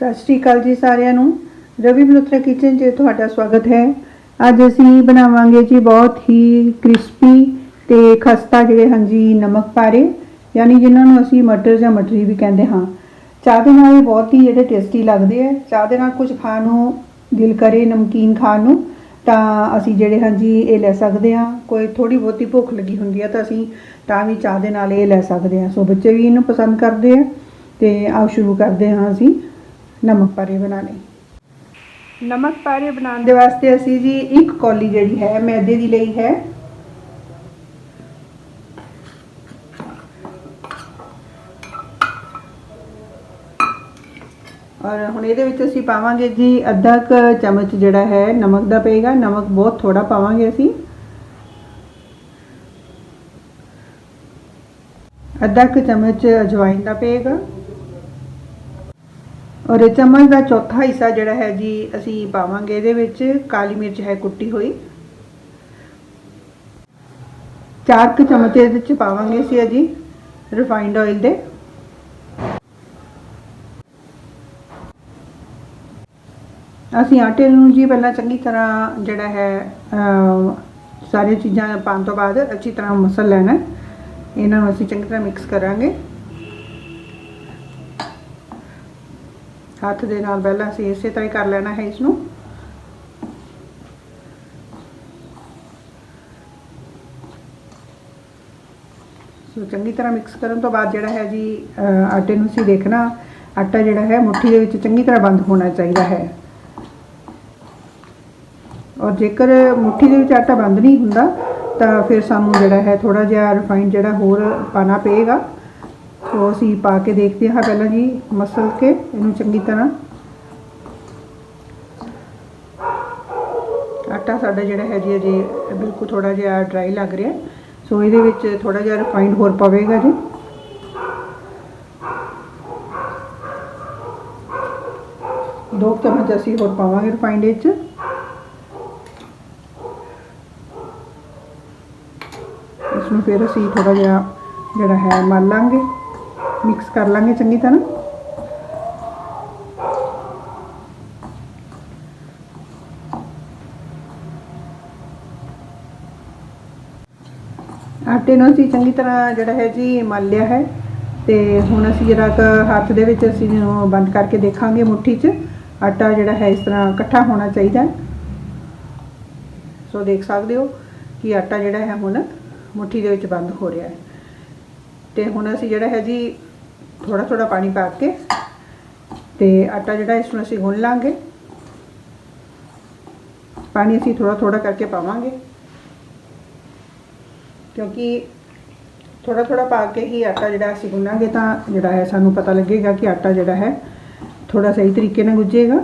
ਸਤਿ ਸ਼੍ਰੀ ਅਕਾਲ ਜੀ ਸਾਰਿਆਂ ਨੂੰ। ਰਵੀ ਮਲਹੋਤਰਾ ਕਿਚਨ 'ਚ ਤੁਹਾਡਾ ਸਵਾਗਤ ਹੈ। ਅੱਜ ਅਸੀਂ ਬਣਾਵਾਂਗੇ ਜੀ ਬਹੁਤ ਹੀ ਕ੍ਰਿਸਪੀ ਤੇ ਖਸਤਾ ਜਿਹੜੇ ਹਨ ਜੀ ਨਮਕ ਪਾਰੇ, ਯਾਨੀ ਜਿਨ੍ਹਾਂ ਨੂੰ ਅਸੀਂ ਮਟਰ ਜਾਂ ਮਟਰੀ ਵੀ ਕਹਿੰਦੇ ਹਾਂ। ਚਾਹ ਦੇ ਨਾਲ ਇਹ ਬਹੁਤ ਹੀ ਜਿਹੜੇ ਟੇਸਟੀ ਲੱਗਦੇ ਆ। ਚਾਹ ਦੇ ਨਾਲ ਕੁਝ ਖਾਣ ਨੂੰ ਦਿਲ ਕਰੇ ਨਮਕੀਨ ਖਾਣ ਨੂੰ, ਤਾਂ ਅਸੀਂ ਜਿਹੜੇ ਹਾਂ ਜੀ ਇਹ ਲੈ ਸਕਦੇ ਹਾਂ। ਕੋਈ ਥੋੜੀ ਬਹੁਤੀ ਭੁੱਖ ਲੱਗੀ ਹੁੰਦੀ ਹੈ ਤਾਂ ਅਸੀਂ ਤਾਂ ਵੀ ਚਾਹ ਦੇ ਨਾਲ ਇਹ ਲੈ ਸਕਦੇ ਹਾਂ। ਸੋ ਬੱਚੇ ਵੀ ਇਹਨੂੰ ਪਸੰਦ ਕਰਦੇ ਆ ਤੇ ਆਓ ਸ਼ੁਰੂ ਕਰਦੇ ਹਾਂ ਅਸੀਂ। ਨਮਕ ਪਾਰੇ ਬਣਾਉਣੇ ਨਮਕ ਪਾਰੇ ਬਣਾਉਣ ਦੇ ਵਾਸਤੇ ਅਸੀਂ ਜੀ ਇੱਕ ਕੌਲੀ ਜਿਹੜੀ ਹੈ ਮੈਦੇ ਦੀ ਲਈ ਹੈ। ਔਰ ਹੁਣ ਇਹਦੇ ਵਿੱਚ ਅਸੀਂ ਪਾਵਾਂਗੇ ਜੀ ਅੱਧਾ ਕ ਚਮਚ ਜਿਹੜਾ ਹੈ ਨਮਕ ਦਾ ਪਏਗਾ। ਨਮਕ ਬਹੁਤ ਥੋੜਾ ਪਾਵਾਂਗੇ ਅਸੀਂ। ਅੱਧਾ ਕ ਚਮਚ ਅਜਵਾਇਨ ਦਾ ਪਏਗਾ। ਔਰ ਇਹ ਚਮਚ ਦਾ ਚੌਥਾ ਹਿੱਸਾ ਜਿਹੜਾ ਹੈ ਜੀ, ਅਸੀਂ ਪਾਵਾਂਗੇ ਇਹਦੇ ਵਿੱਚ ਕਾਲੀ ਮਿਰਚ ਹੈ ਕੁੱਟੀ ਹੋਈ। ਚਾਰ ਕੁ ਚਮਚ ਇਹਦੇ ਵਿੱਚ ਪਾਵਾਂਗੇ ਅਸੀਂ ਜੀ ਰਿਫਾਈਨਡ ਆਇਲ ਦੇ। ਅਸੀਂ ਆਟੇ ਨੂੰ ਜੀ ਪਹਿਲਾਂ ਚੰਗੀ ਤਰ੍ਹਾਂ ਜਿਹੜਾ ਹੈ ਸਾਰੀਆਂ ਚੀਜ਼ਾਂ ਪਾਉਣ ਤੋਂ ਬਾਅਦ ਅੱਛੀ ਤਰ੍ਹਾਂ ਮਸਲ ਲੈਣਾ ਇਹਨਾਂ ਨੂੰ ਅਸੀਂ ਚੰਗੀ ਤਰ੍ਹਾਂ ਮਿਕਸ ਕਰਾਂਗੇ। ਹੱਥ ਦੇ ਨਾਲ ਪਹਿਲਾਂ ਅਸੀਂ ਇਸੇ ਤਰ੍ਹਾਂ ਹੀ ਕਰ ਲੈਣਾ ਹੈ ਇਸ ਨੂੰ ਸੋ ਚੰਗੀ ਤਰ੍ਹਾਂ ਮਿਕਸ ਕਰਨ ਤੋਂ ਬਾਅਦ ਜਿਹੜਾ ਹੈ ਜੀ ਆਟੇ ਨੂੰ ਅਸੀਂ ਦੇਖਣਾ, ਆਟਾ ਜਿਹੜਾ ਹੈ ਮੁੱਠੀ ਦੇ ਵਿੱਚ ਚੰਗੀ ਤਰ੍ਹਾਂ ਬੰਦ ਹੋਣਾ ਚਾਹੀਦਾ ਹੈ। ਔਰ ਜੇਕਰ ਮੁੱਠੀ ਦੇ ਵਿੱਚ ਆਟਾ ਬੰਦ ਨਹੀਂ ਹੁੰਦਾ, ਤਾਂ ਫਿਰ ਸਾਨੂੰ ਜਿਹੜਾ ਹੈ ਥੋੜਾ ਜਿਹਾ ਰਿਫਾਈਨ ਜਿਹੜਾ ਹੋਰ ਪਾਣਾ ਪਏਗਾ। ਸੋ ਅਸੀਂ ਪਾ ਕੇ ਦੇਖਦੇ ਹਾਂ ਪਹਿਲਾਂ ਜੀ, ਮਸਲ ਕੇ, ਇਹਨੂੰ ਚੰਗੀ ਤਰ੍ਹਾਂ। ਆਟਾ ਸਾਡਾ ਜਿਹੜਾ ਹੈ ਜੀ, ਅਜੇ ਬਿਲਕੁਲ ਥੋੜਾ ਜਿਹਾ ਡਰਾਈ ਲੱਗ ਰਿਹਾ। ਸੋ ਇਹਦੇ ਵਿੱਚ ਥੋੜਾ ਜਿਹਾ ਰਿਫਾਈਨ ਹੋਰ ਪਵੇਗਾ ਜੀ। ਦੋ ਚਮਚ ਅਸੀਂ ਹੋਰ ਪਾਵਾਂਗੇ ਰਿਫਾਈਨਡ ਵਿੱਚ ਇਸ ਨੂੰ ਫਿਰ ਅਸੀਂ ਥੋੜਾ ਜਿਹਾ ਜਿਹੜਾ ਹੈ ਮਲ ਲਾਂਗੇ। ਮਿਕਸ ਕਰ ਲਾਂਗੇ ਚੰਗੀ ਤਰ੍ਹਾਂ। ਆਟੇ ਨੂੰ ਅਸੀਂ ਚੰਗੀ ਤਰ੍ਹਾਂ ਜਿਹੜਾ ਹੈ ਜੀ ਮਲ ਲਿਆ ਹੈ ਤੇ ਹੁਣ ਅਸੀਂ ਜਿਹੜਾ ਕੁ ਹੱਥ ਦੇ ਵਿੱਚ ਅਸੀਂ ਇਹਨੂੰ ਬੰਦ ਕਰਕੇ ਦੇਖਾਂਗੇ ਮੁੱਠੀ 'ਚ। ਆਟਾ ਜਿਹੜਾ ਹੈ ਇਸ ਤਰ੍ਹਾਂ ਇਕੱਠਾ ਹੋਣਾ ਚਾਹੀਦਾ ਸੋ ਦੇਖ ਸਕਦੇ ਹੋ ਕਿ ਆਟਾ ਜਿਹੜਾ ਹੈ ਹੁਣ ਮੁੱਠੀ ਦੇ ਵਿੱਚ ਬੰਦ ਹੋ ਰਿਹਾ ਹੈ। ਤੇ ਹੁਣ ਅਸੀਂ ਜਿਹੜਾ ਹੈ ਜੀ ਥੋੜਾ ਥੋੜਾ ਪਾਣੀ ਪਾ ਕੇ ਤੇ ਆਟਾ ਜਿਹੜਾ ਇਸ ਨੂੰ ਅਸੀਂ ਗੁੰਨ ਲਾਂਗੇ ਪਾਣੀ ਅਸੀਂ ਥੋੜਾ ਥੋੜਾ ਕਰਕੇ ਪਾਵਾਂਗੇ ਕਿਉਂਕਿ ਥੋੜਾ ਥੋੜਾ ਪਾ ਕੇ ਹੀ ਆਟਾ ਜਿਹੜਾ ਅਸੀਂ ਗੁੰਨਾਂਗੇ ਤਾਂ ਜਿਹੜਾ ਹੈ ਸਾਨੂੰ ਪਤਾ ਲੱਗੇਗਾ ਕਿ ਆਟਾ ਜਿਹੜਾ ਹੈ ਥੋੜਾ ਸਹੀ ਤਰੀਕੇ ਨਾਲ ਗੁੱਜੇਗਾ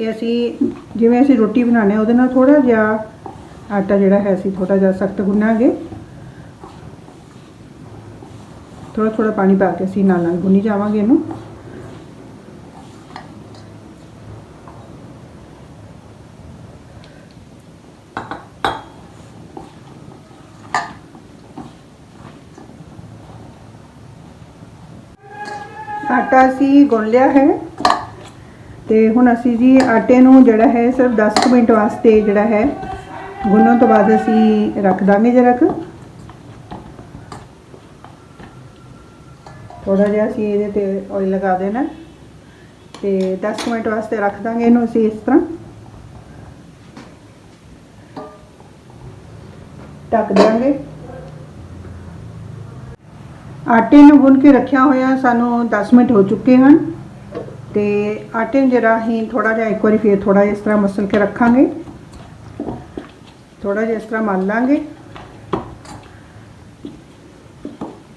ਇਹ ਅਸੀਂ ਜਿਵੇਂ ਅਸੀਂ ਰੋਟੀ ਬਣਾਉਂਦੇ ਹਾਂ ਉਹਦੇ ਨਾਲ ਥੋੜਾ ਜਿਹਾ ਆਟਾ ਜਿਹੜਾ ਹੈ ਅਸੀਂ ਥੋੜਾ ਜਿਹਾ ਸਖਤ ਗੁੰਨਾਂਗੇ ਥੋੜਾ ਥੋੜਾ ਪਾਣੀ ਪਾ ਕੇ ਅਸੀਂ ਨਾਲ ਨਾਲ ਗੁੰਨੀ ਜਾਵਾਂਗੇ ਇਹਨੂੰ। ਆਟਾ ਅਸੀਂ ਗੁੰਨ ਲਿਆ ਹੈ ਤੇ ਹੁਣ ਅਸੀਂ ਜੀ ਆਟੇ ਨੂੰ ਜਿਹੜਾ ਹੈ ਸਿਰਫ 10 ਕੁ ਮਿੰਟ ਵਾਸਤੇ ਜਿਹੜਾ ਹੈ ਗੁੰਨਣ ਤੋਂ ਬਾਅਦ ਅਸੀਂ ਰੱਖ ਦਾਂਗੇ ਜਰਾ ਕੁ। ਥੋੜਾ ਜਿਹਾ ਅਸੀਂ ਇਹਦੇ ਤੇ ਆਇਲ ਲਗਾ ਦੇਣਾ। ਤੇ 10 ਮਿੰਟ ਵਾਸਤੇ ਰੱਖ ਦਾਂਗੇ ਇਹਨੂੰ ਅਸੀਂ ਇਸ ਤਰ੍ਹਾਂ। ਢੱਕ ਦਾਂਗੇ। ਆਟੇ ਨੂੰ ਗੁੰਨ ਕੇ ਰੱਖਿਆ ਹੋਇਆ ਸਾਨੂੰ 10 ਮਿੰਟ ਹੋ ਚੁੱਕੇ ਹਨ। ਤੇ ਆਟੇ ਨੂੰ ਜਰਾ ਹੀ ਥੋੜਾ ਜਿਹਾ ਇੱਕ ਵਾਰੀ ਫੇਰ ਥੋੜਾ ਇਸ ਤਰ੍ਹਾਂ ਮਸਲ ਕੇ ਰੱਖਾਂਗੇ। ਥੋੜਾ ਜਿਹਾ ਇਸ ਤਰ੍ਹਾਂ ਮਲ ਲਾਂਗੇ।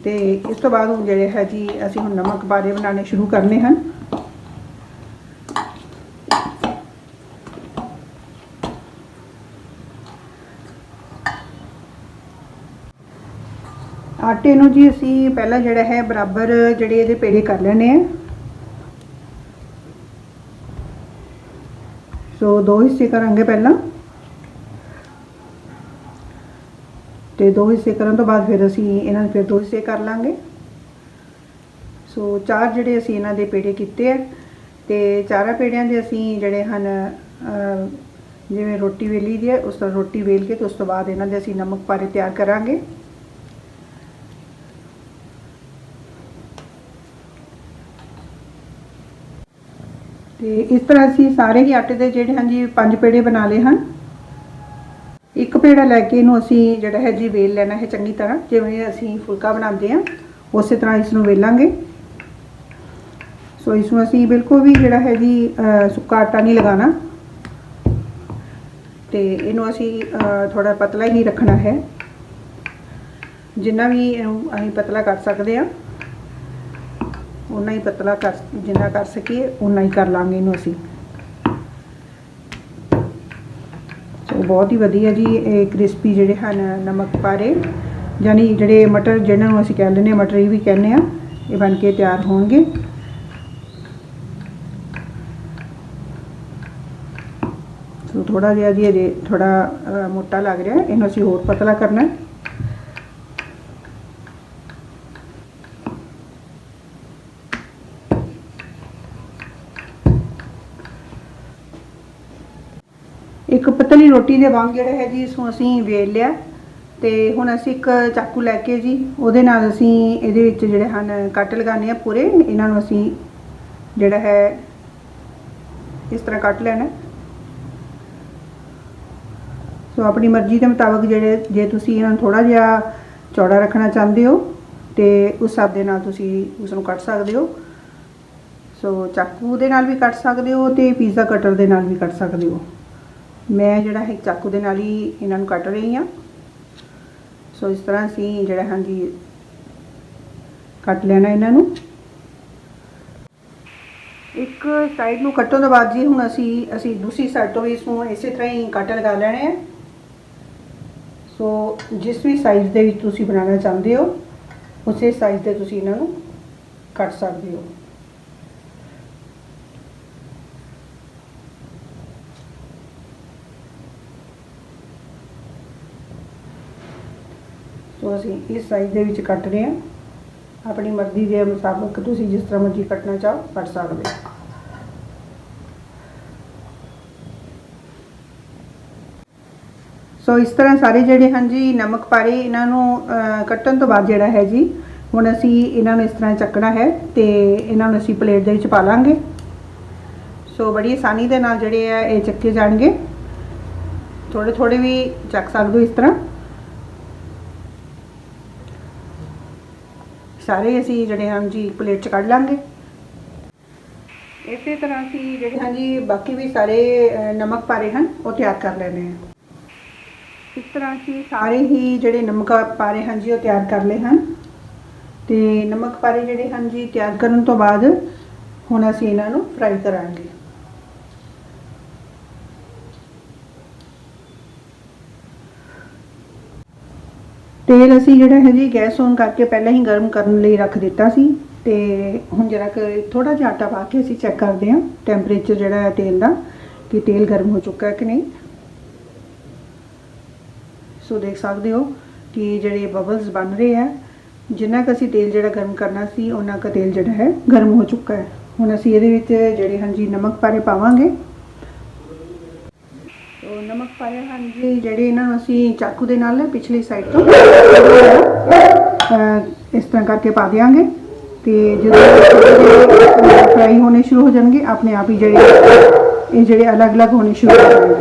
ਤੇ ਇਸ ਤੋਂ ਬਾਅਦ ਹੁਣ ਜਿਹੜੇ ਹੈ ਜੀ, ਅਸੀਂ ਹੁਣ ਨਮਕ ਬਾਰੇ ਬਣਾਉਣੇ ਸ਼ੁਰੂ ਕਰਨੇ ਹਨ। ਆਟੇ ਨੂੰ ਜੀ ਅਸੀਂ ਪਹਿਲਾਂ ਜਿਹੜਾ ਹੈ ਬਰਾਬਰ ਜਿਹੜੇ ਇਹਦੇ ਪੇੜੇ ਕਰ ਲੈਣੇ ਆ ਸੋ ਦੋ ਹਿੱਸੇ ਕਰਾਂਗੇ ਪਹਿਲਾਂ। ਤੇ ਦੋ ਹਿੱਸੇ ਕਰਨ ਤੋਂ ਬਾਅਦ ਫਿਰ ਅਸੀਂ ਇਹਨਾਂ ਨੂੰ ਫਿਰ ਦੋ ਹਿੱਸੇ ਕਰ ਲਾਂਗੇ। ਸੋ ਚਾਰ ਜਿਹੜੇ ਅਸੀਂ ਇਹਨਾਂ ਦੇ ਪੇੜੇ ਕੀਤੇ ਆ ਤੇ ਚਾਰਾਂ ਪੇੜਿਆਂ ਦੇ ਅਸੀਂ ਜਿਹੜੇ ਹਨ ਜਿਵੇਂ ਰੋਟੀ ਵੇਲੀ ਦੀ ਹੈ, ਉਸ ਤੋਂ ਰੋਟੀ ਵੇਲ ਕੇ ਤੇ ਉਸ ਤੋਂ ਬਾਅਦ ਇਹਨਾਂ ਦੇ ਅਸੀਂ ਨਮਕ ਪਾਰੇ ਤਿਆਰ ਕਰਾਂਗੇ। ਤੇ ਇਸ ਤਰ੍ਹਾਂ ਅਸੀਂ ਸਾਰੇ ਹੀ ਆਟੇ ਦੇ ਜਿਹੜੇ ਹਨ ਜੀ, ਪੰਜ ਪੇੜੇ ਬਣਾ ਲਏ ਹਨ। ਇੱਕ ਪੇੜਾ ਲੈ ਕੇ ਇਹਨੂੰ ਅਸੀਂ ਜਿਹੜਾ ਹੈ ਜੀ ਵੇਲ ਲੈਣਾ ਹੈ ਚੰਗੀ ਤਰ੍ਹਾਂ, ਜਿਵੇਂ ਅਸੀਂ ਫੁਲਕਾ ਬਣਾਉਂਦੇ ਹਾਂ, ਉਸੇ ਤਰ੍ਹਾਂ ਇਸ ਨੂੰ ਵੇਲਾਂਗੇ। ਸੋ ਇਸ ਨੂੰ ਅਸੀਂ ਬਿਲਕੁਲ ਵੀ ਜਿਹੜਾ ਹੈ ਜੀ ਸੁੱਕਾ ਆਟਾ ਨਹੀਂ ਲਗਾਉਣਾ। ਤੇ ਇਹਨੂੰ ਅਸੀਂ ਥੋੜਾ ਪਤਲਾ ਹੀ ਰੱਖਣਾ ਹੈ। ਜਿੰਨਾ ਵੀ ਇਹਨੂੰ ਅਸੀਂ ਪਤਲਾ ਕਰ ਸਕਦੇ ਹਾਂ ਉਨਾ ਹੀ ਪਤਲਾ ਕਰ, ਜਿੰਨਾ ਕਰ ਸਕੀਏ ਉਨਾ ਹੀ ਕਰ ਲਾਂਗੇ ਇਹਨੂੰ ਅਸੀਂ। ਬਹੁਤ ਹੀ ਵਧੀਆ ਜੀ, ਇਹ ਕ੍ਰਿਸਪੀ ਜਿਹੜੇ ਹਨ, ਨਮਕ ਪਾਰੇ। ਯਾਨੀ ਜਿਹੜੇ ਮਟਰ, ਜਿਹਨਾਂ ਨੂੰ ਅਸੀਂ ਕਹਿ ਲੈਂਦੇ ਹਾਂ, ਮਟਰੀ ਵੀ ਕਹਿੰਦੇ ਆ ਇਹ ਬਣ ਕੇ ਤਿਆਰ ਹੋਣਗੇ। ਸੋ ਥੋੜਾ ਜਿਹਾ ਜੀ ਇਹ ਥੋੜਾ ਮੋਟਾ ਲੱਗ ਰਿਹਾ, ਇਹਨੂੰ ਅਸੀਂ ਹੋਰ ਪਤਲਾ ਕਰਨਾ ਹੈ। ਇੱਕ ਰੋਟੀ ਦੇ ਵਾਂਗ ਜਿਹੜਾ ਹੈ ਜੀ ਇਸ ਨੂੰ ਅਸੀਂ ਵੇਲ ਲਿਆ ਤੇ ਹੁਣ ਅਸੀਂ ਇੱਕ ਚਾਕੂ ਲੈ ਕੇ ਜੀ, ਉਹਦੇ ਨਾਲ ਅਸੀਂ ਇਹਦੇ ਵਿੱਚ ਜਿਹੜੇ ਹਨ, ਕੱਟ ਲਗਾਉਣੇ ਆ ਪੂਰੇ, ਇਹਨਾਂ ਨੂੰ ਅਸੀਂ ਜਿਹੜਾ ਹੈ ਇਸ ਤਰ੍ਹਾਂ ਕੱਟ ਲੈਣਾ ਸੋ ਆਪਣੀ ਮਰਜ਼ੀ ਦੇ ਮੁਤਾਬਕ ਜਿਹੜੇ, ਜੇ ਤੁਸੀਂ ਇਹਨਾਂ ਨੂੰ ਥੋੜਾ ਜਿਹਾ ਚੌੜਾ ਰੱਖਣਾ ਚਾਹੁੰਦੇ ਹੋ, ਤੇ ਉਸ ਹਿਸਾਬ ਦੇ ਨਾਲ ਤੁਸੀਂ ਉਸ ਨੂੰ ਕੱਟ ਸਕਦੇ ਹੋ। ਸੋ ਚਾਕੂ ਦੇ ਨਾਲ ਵੀ ਕੱਟ ਸਕਦੇ ਹੋ ਤੇ ਪੀਜ਼ਾ ਕਟਰ ਦੇ ਨਾਲ ਵੀ ਕੱਟ ਸਕਦੇ ਹੋ। ਮੈਂ ਜਿਹੜਾ ਹੈ ਚਾਕੂ ਦੇ ਨਾਲ ਹੀ ਇਹਨਾਂ ਨੂੰ ਕੱਟ ਰਹੀ ਹਾਂ। ਸੋ ਇਸ ਤਰ੍ਹਾਂ ਅਸੀਂ ਜਿਹੜਾ ਹਾਂਜੀ ਕੱਟ ਲੈਣਾ ਇਹਨਾਂ ਨੂੰ। ਇੱਕ ਸਾਈਡ ਨੂੰ ਕੱਟਣ ਤੋਂ ਬਾਅਦ ਜੀ ਹੁਣ ਅਸੀਂ ਅਸੀਂ ਦੂਸਰੀ ਸਾਈਡ ਤੋਂ ਵੀ ਇਸ ਨੂੰ ਇਸੇ ਤਰ੍ਹਾਂ ਹੀ ਕੱਟ ਲਗਾ ਲੈਣੇ ਆ। ਸੋ ਜਿਸ ਵੀ ਸਾਈਜ਼ ਦੇ ਵਿੱਚ ਤੁਸੀਂ ਬਣਾਉਣਾ ਚਾਹੁੰਦੇ ਹੋ, ਉਸੇ ਸਾਈਜ਼ ਦੇ ਤੁਸੀਂ ਇਹਨਾਂ ਨੂੰ ਕੱਟ ਸਕਦੇ ਹੋ। ਸੋ ਅਸੀਂ ਇਸ ਸਾਈਜ਼ ਦੇ ਵਿੱਚ ਕੱਟ ਰਹੇ ਹਾਂ। ਆਪਣੀ ਮਰਜ਼ੀ ਦੇ ਮੁਤਾਬਕ ਤੁਸੀਂ ਜਿਸ ਤਰ੍ਹਾਂ ਮਰਜ਼ੀ ਕੱਟਣਾ ਚਾਹੋ, ਕੱਟ ਸਕਦੇ ਹੋ। ਸੋ ਇਸ ਤਰ੍ਹਾਂ ਸਾਰੇ ਜਿਹੜੇ ਹਨ ਜੀ, ਨਮਕ ਪਾਰੇ ਇਹਨਾਂ ਨੂੰ ਕੱਟਣ ਤੋਂ ਬਾਅਦ ਜਿਹੜਾ ਹੈ ਜੀ, ਹੁਣ ਅਸੀਂ ਇਹਨਾਂ ਨੂੰ ਇਸ ਤਰ੍ਹਾਂ ਚੱਕਣਾ ਹੈ ਤੇ ਇਹਨਾਂ ਨੂੰ ਅਸੀਂ ਪਲੇਟ ਦੇ ਵਿੱਚ ਪਾ ਲਾਂਗੇ। ਸੋ ਬੜੀ ਆਸਾਨੀ ਦੇ ਨਾਲ ਜਿਹੜੇ ਆ, ਇਹ ਚੱਕੇ ਜਾਣਗੇ। ਥੋੜੇ ਥੋੜੇ ਵੀ ਚੱਕ ਸਕਦੇ ਹੋ ਇਸ ਤਰ੍ਹਾਂ। ਸਾਰੇ ਅਸੀਂ ਜਿਹੜੇ ਹਨ ਜੀ ਪਲੇਟ 'ਚ ਕੱਢ ਲਾਂਗੇ। ਇਸੇ ਤਰ੍ਹਾਂ ਅਸੀਂ ਜਿਹੜੇ ਹਨ ਜੀ ਬਾਕੀ ਵੀ ਸਾਰੇ ਨਮਕ ਪਾਰੇ ਹਨ ਉਹ ਤਿਆਰ ਕਰ ਲੈਣੇ ਆ ਇਸ ਤਰ੍ਹਾਂ ਅਸੀਂ ਸਾਰੇ ਹੀ ਜਿਹੜੇ ਨਮਕ ਪਾਰੇ ਹਨ ਜੀ ਉਹ ਤਿਆਰ ਕਰ ਲਏ ਹਨ। ਤੇ ਨਮਕ ਪਾਰੇ ਜਿਹੜੇ ਹਨ ਜੀ ਤਿਆਰ ਕਰਨ ਤੋਂ ਬਾਅਦ ਹੁਣ ਅਸੀਂ ਇਹਨਾਂ ਨੂੰ ਫਰਾਈ ਕਰਾਂਗੇ। ਤੇਲ ਅਸੀਂ ਜਿਹੜਾ ਹੈ ਜੀ ਗੈਸ ਔਨ ਕਰਕੇ ਪਹਿਲਾਂ ਹੀ ਗਰਮ ਕਰਨ ਲਈ ਰੱਖ ਦਿੱਤਾ ਸੀ ਤੇ ਹੁਣ ਜਰਾ ਕਿ ਥੋੜਾ ਜਿਹਾ ਆਟਾ ਪਾ ਕੇ ਅਸੀਂ ਚੈੱਕ ਕਰਦੇ ਹਾਂ ਟੈਂਪਰੇਚਰ ਜਿਹੜਾ ਹੈ ਤੇਲ ਦਾ ਕਿ ਤੇਲ ਗਰਮ ਹੋ ਚੁੱਕਾ ਹੈ ਕਿ ਨਹੀਂ। ਸੋ ਦੇਖ ਸਕਦੇ ਹੋ ਕਿ ਜਿਹੜੇ ਬਬਲਸ ਬਣ ਰਹੇ ਆ ਜਿੰਨਾ ਕੁ ਅਸੀਂ ਤੇਲ ਜਿਹੜਾ ਗਰਮ ਕਰਨਾ ਸੀ, ਉਹਨਾਂ ਕੁ ਤੇਲ ਜਿਹੜਾ ਹੈ ਗਰਮ ਹੋ ਚੁੱਕਾ ਹੈ। ਹੁਣ ਅਸੀਂ ਇਹਦੇ ਵਿੱਚ ਜਿਹੜੇ ਹਨ ਜੀ ਨਮਕ ਪਾਰੇ ਪਾਵਾਂਗੇ। ਤੋ ਨਮਕ ਪਾਰੇ ਹਨ ਜੀ ਜਿਹੜੇ ਇਹਨਾਂ ਨੂੰ ਅਸੀਂ ਚਾਕੂ ਦੇ ਨਾਲ ਪਿਛਲੀ ਸਾਈਡ ਤੋਂ ਅਹ, ਇਸ ਤਰ੍ਹਾਂ ਕਰਕੇ ਪਾ ਦਿਆਂਗੇ ਤੇ ਜਦੋਂ ਫਰਾਈ ਹੋਣੇ ਸ਼ੁਰੂ ਹੋ ਜਾਣਗੇ ਆਪਣੇ ਆਪ ਹੀ ਜਿਹੜੇ ਇਹ ਜਿਹੜੇ ਅਲੱਗ-ਅਲੱਗ ਹੋਣੇ ਸ਼ੁਰੂ ਹੋ ਜਾਣਗੇ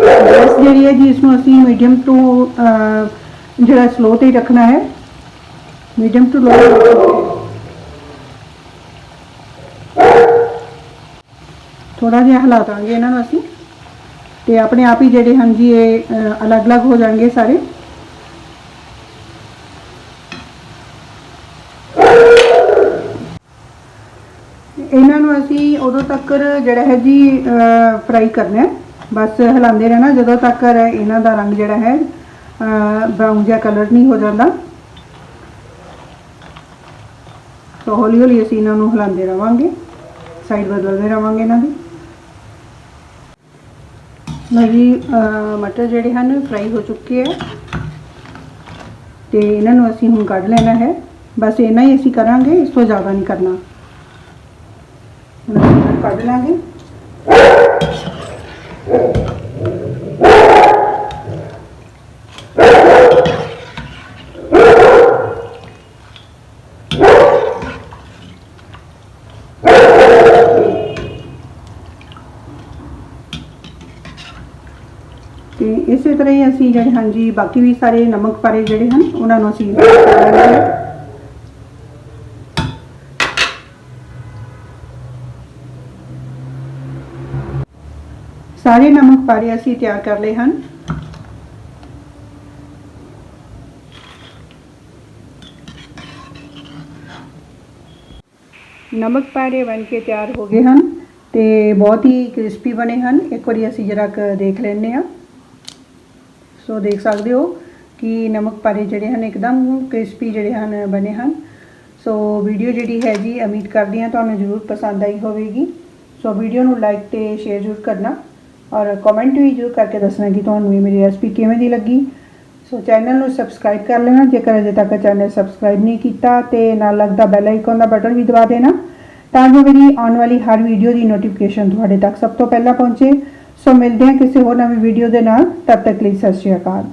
ਗੈਸ ਜਿਹੜੀ ਹੈ ਜੀ ਇਸ ਨੂੰ ਅਸੀਂ ਮੀਡੀਅਮ ਟੂ ਜਿਹੜਾ ਸਲੋ ਤੇ ਹੀ ਰੱਖਣਾ ਹੈ ਮੀਡੀਅਮ ਟੂ ਲੋ ਥੋੜਾ ਜਿਹਾ ਹਿਲਾ ਦਾਂਗੇ ਇਹਨਾਂ ਨੂੰ ਅਸੀਂ। ਤੇ ਆਪਣੇ ਆਪ ਹੀ ਜਿਹੜੇ ਹਨ ਜੀ, ਇਹ ਅਲੱਗ-ਅਲੱਗ ਹੋ ਜਾਣਗੇ ਸਾਰੇ। ਇਹਨਾਂ ਨੂੰ ਅਸੀਂ ਉਦੋਂ ਤੱਕ ਜਿਹੜਾ ਹੈ ਜੀ ਫਰਾਈ ਕਰਨਾ ਬਸ ਹਿਲਾਉਂਦੇ ਰਹਿਣਾ, ਜਦੋਂ ਤੱਕ ਇਹਨਾਂ ਦਾ ਰੰਗ ਜਿਹੜਾ ਹੈ ਬਰਾਊਨ ਜਿਹਾ ਕਲਰ ਨਹੀਂ ਹੋ ਜਾਂਦਾ। ਸੋ ਹੌਲੀ ਹੌਲੀ ਅਸੀਂ ਇਹਨਾਂ ਨੂੰ ਹਿਲਾਉਂਦੇ ਰਵਾਂਗੇ। ਸਾਈਡ ਬਦਲਦੇ ਰਵਾਂਗੇ ਇਹਨਾਂ ਦੀ। ਲਓ ਜੀ ਮਟਰ ਜਿਹੜੇ ਹਨ ਫਰਾਈ ਹੋ ਚੁੱਕੇ ਹੈ ਤੇ ਇਹਨਾਂ ਨੂੰ ਅਸੀਂ ਹੁਣ ਕੱਢ ਲੈਣਾ ਹੈ। ਬਸ ਇੰਨਾ ਹੀ ਅਸੀਂ ਕਰਾਂਗੇ, ਇਸ ਤੋਂ ਜ਼ਿਆਦਾ ਨਹੀਂ ਕਰਨਾ। ਕੱਢ ਲਾਂਗੇ। ਤੇ ਇਸੇ ਤਰ੍ਹਾਂ ਹੀ ਅਸੀਂ ਜਿਹੜੇ, ਹਾਂਜੀ, ਬਾਕੀ ਵੀ ਸਾਰੇ ਨਮਕ ਪਾਰੇ ਜਿਹੜੇ ਹਨ, ਉਹਨਾਂ ਨੂੰ ਅਸੀਂ ਸਾਰੇ ਨਮਕ ਪਾਰੇ ਅਸੀਂ ਤਿਆਰ ਕਰ ਲਏ ਹਨ। ਨਮਕ ਪਾਰੇ ਬਣ ਕੇ ਤਿਆਰ ਹੋ ਗਏ ਹਨ ਤੇ ਬਹੁਤ ਹੀ ਕ੍ਰਿਸਪੀ ਬਣੇ ਹਨ। ਇੱਕ ਵਾਰੀ ਅਸੀਂ ਜਰਾ ਦੇਖ ਲੈਂਦੇ ਆ ਸੋ ਦੇਖ ਸਕਦੇ ਹੋ ਕਿ ਨਮਕ ਪਾਰੇ ਜਿਹੜੇ ਹਨ ਇੱਕਦਮ ਕ੍ਰਿਸਪੀ ਜਿਹੜੇ ਹਨ, ਬਣੇ ਹਨ। ਸੋ ਵੀਡੀਓ ਜਿਹੜੀ ਹੈ ਜੀ ਉਮੀਦ ਕਰਦੀ ਹਾਂ ਤੁਹਾਨੂੰ ਜ਼ਰੂਰ ਪਸੰਦ ਆਈ ਹੋਵੇਗੀ। ਸੋ ਵੀਡੀਓ ਨੂੰ ਲਾਈਕ ਤੇ ਸ਼ੇਅਰ ਜ਼ਰੂਰ ਕਰਨਾ ਔਰ ਕਮੈਂਟ ਵੀ ਜ਼ਰੂਰ ਕਰਕੇ ਦੱਸਣਾ ਕਿ ਤੁਹਾਨੂੰ ਇਹ ਮੇਰੀ ਰੈਸਪੀ ਕਿਵੇਂ ਦੀ ਲੱਗੀ। ਸੋ ਚੈਨਲ ਨੂੰ ਸਬਸਕ੍ਰਾਈਬ ਕਰ ਲੈਣਾ, ਜੇਕਰ ਅਜੇ ਤੱਕ ਚੈਨਲ ਸਬਸਕ੍ਰਾਈਬ ਨਹੀਂ ਕੀਤਾ ਤੇ ਨਾਲ ਲੱਗਦਾ ਬੈਲ ਆਈਕਨ ਦਾ ਬਟਨ ਵੀ ਦਬਾ ਦੇਣਾ, ਤਾਂ ਜੋ ਮੇਰੀ ਆਉਣ ਵਾਲੀ ਹਰ ਵੀਡੀਓ ਦੀ ਨੋਟੀਫਿਕੇਸ਼ਨ ਤੁਹਾਡੇ ਤੱਕ ਸਭ ਤੋਂ ਪਹਿਲਾਂ ਪਹੁੰਚੇ। ਸੋ ਮਿਲਦੇ ਹਾਂ ਕਿਸੇ ਹੋਰ ਨਵੀਂ ਵੀਡੀਓ ਦੇ ਨਾਲ। ਤਦ ਤੱਕ ਲਈ ਸਤਿ ਸ਼੍ਰੀ ਅਕਾਲ।